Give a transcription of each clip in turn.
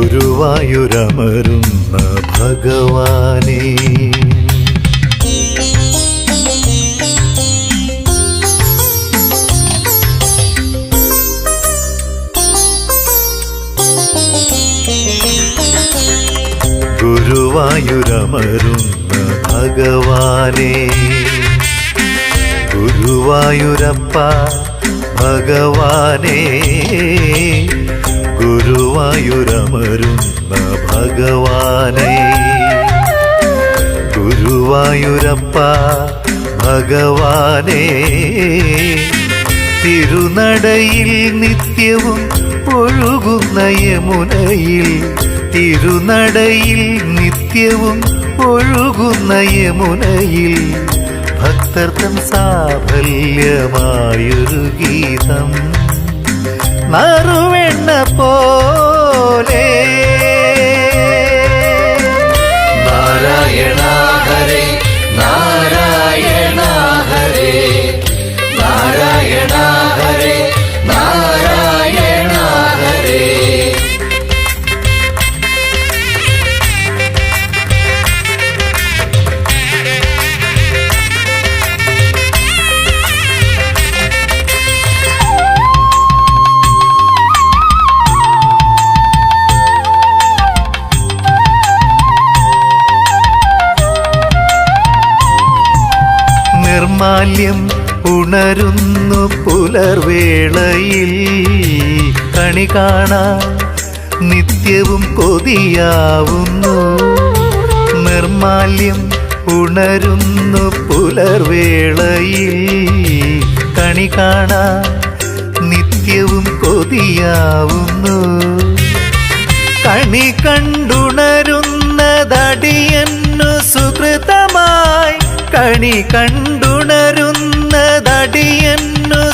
ഗുരുവായൂരമരുന്ന ഭഗവാനേ. ഗുരുവായൂരമരുന്ന ഭഗവാനേ. ഗുരുവായൂരപ്പ ഭഗവാനേ. ഗുരുവായൂരമരുന്ന ഭഗവാനെ. ഗുരുവായൂരപ്പ ഭഗവാനെ. തിരുനടയിൽ നിത്യവും ഒഴുകുന്ന യമുനയിൽ തിരുനടയിൽ നിത്യവും ഒഴുകുന്ന യമുനയിൽ ഭക്തർത്തം സാഫല്യമായൊരു ഗീതം. നറുവെണ്ണ പോലെ നിർമാല്യം ഉണരുന്നു പുലർവേളയിൽ. കണി കാണാൻ നിത്യവും കൊതിയാവുന്നു. നിർമാല്യം ഉണരുന്നു പുലർവേളയിൽ. കണി കാണാൻ നിത്യവും കൊതിയാവുന്നു. കണി കണ്ടുണരുന്നതടിയന്നു സുഹൃതമായി. കണി കണ്ടുണരുന്നതടിയന്നു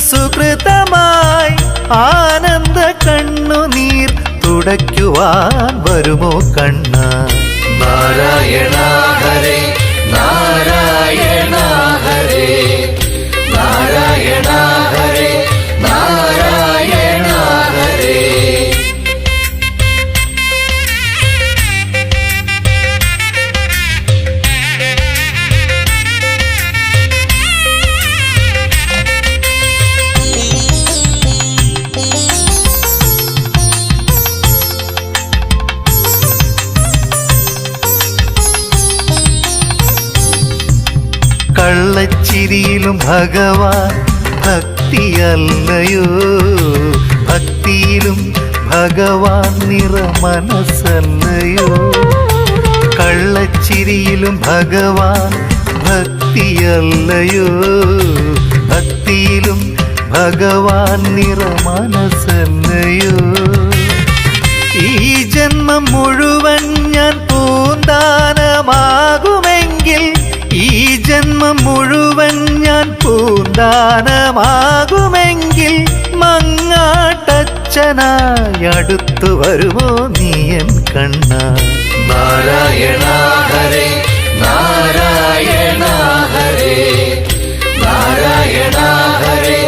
സുഹൃതമായി ആനന്ദ കണ്ണുനീർ തുടയ്ക്കുവാൻ വരുമോ കണ്ണ? നാരായണ ഹരേ നാരായണ ഹരേ കള്ളച്ചിരിയിലും ഭഗവാൻ ഭക്തിയല്ലയോ? ഭക്തിയിലും ഭഗവാൻ നിറ മനസ്സല്ലയോ കള്ളച്ചിരിയിലും ഭഗവാൻ ഭക്തിയല്ലയോ? ഭക്തിയിലും ഭഗവാൻ നിറ മനസ്സല്ലയോ ഈ ജന്മം മുഴുവൻ ഞാൻ പൂന്താനമാകുമെങ്കിൽ ഈ ജന്മം മുഴുവൻ ഞാൻ പൂന്താനമാകുമെങ്കിൽ മങ്ങാട്ടച്ഛനായി അടുത്തു വരുമോ നീയൻ കണ്ണ? നാരായണ ഹരേ നാരായണ ഹരേ നാരായണ ഹരേ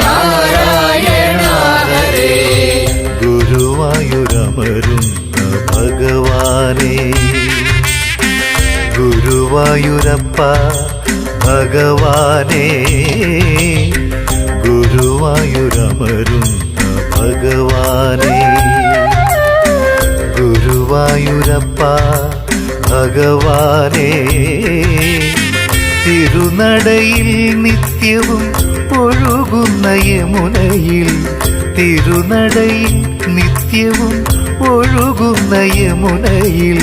നാരായണ ഹരേ. ഗുരുവായൂരപ്പ ഭഗവാനേ ഗുരുവായൂരമരുന്ന ഭഗവാനേ. ഗുരുവായൂരപ്പ ഭഗവാനേ തിരുനടയിൽ നിത്യവും ഒഴുകുന്ന യമുനയിൽ തിരുനടയിൽ നിത്യവും ഒഴുകുന്ന യമുനയിൽ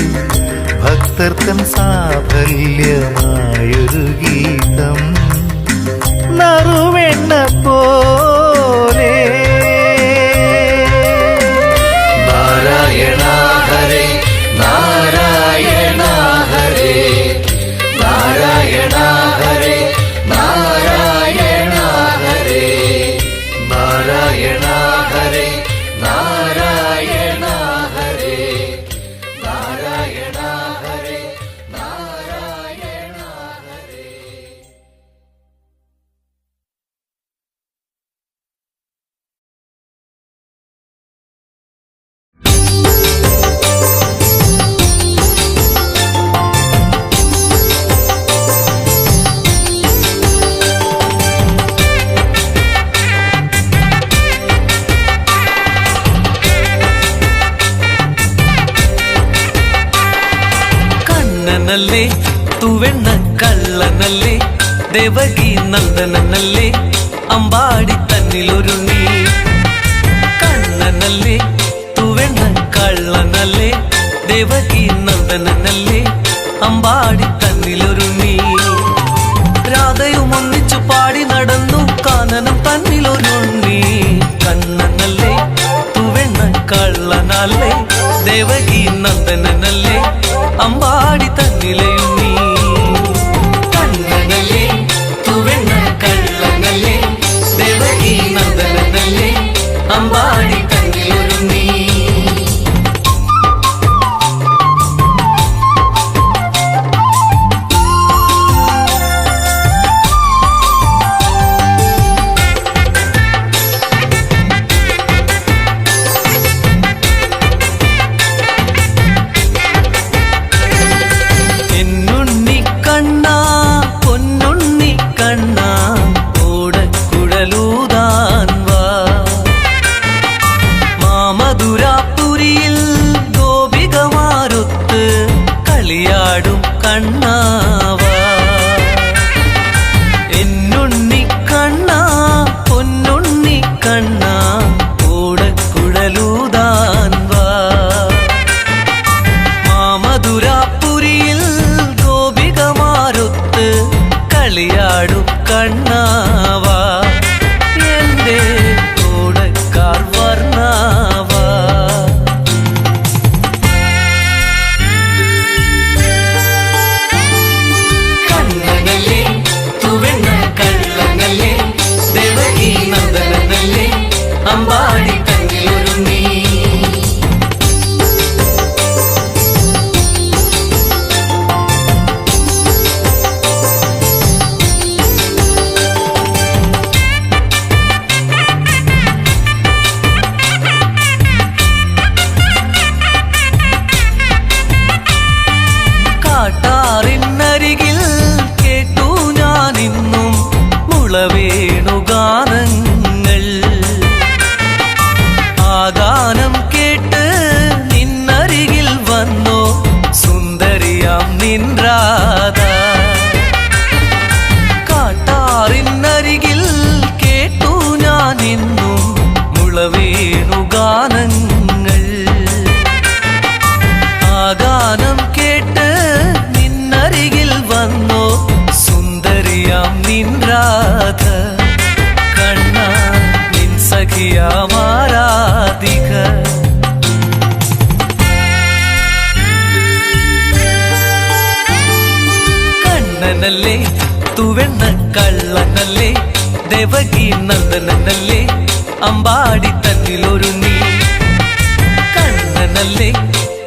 ഭക്തർക്കൻ സാഫല്യമാണ് നന്ദനല്ലേ? തുവെണ്ണ കള്ളനല്ലേ? ദേവകി നന്ദനല്ലേ അമ്പാടി തന്നിലൊരു നീ. കണ്ണനല്ലേ തുവെണ്ണ കള്ളനല്ലേ? ദേവകി നന്ദനല്ലേ അമ്പാടി തന്നിലൊരു നീ. രാധയും ഒന്നിച്ചു പാടി നടന്നു കാനനം തന്നിലൊരുണ്ണി കണ്ണനല്ലേ തുവെണ്ണ കള്ളനല്ലേ? ദേവകി നന്ദനല്ലേ അമ്പാടി അമ്പാടി കള്ളനല്ലേ? ദേവകി നന്ദനല്ലേ അമ്പാടി തന്നിലൊരു നീ. കണ്ണനല്ലേ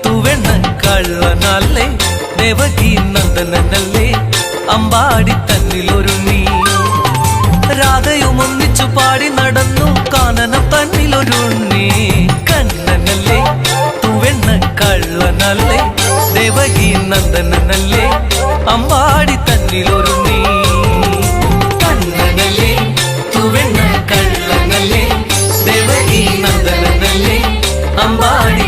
തുവെണ്ണ കള്ളനല്ലേ? ദേവകി നന്ദനല്ലേ അമ്പാടി തന്നിലൊരു നീ. രാധയും ഒന്നിച്ചു പാടി നടന്നു കാനന കാനനം നീ. കണ്ണനല്ലേ തുവെണ്ണ കള്ളനല്ലേ? money.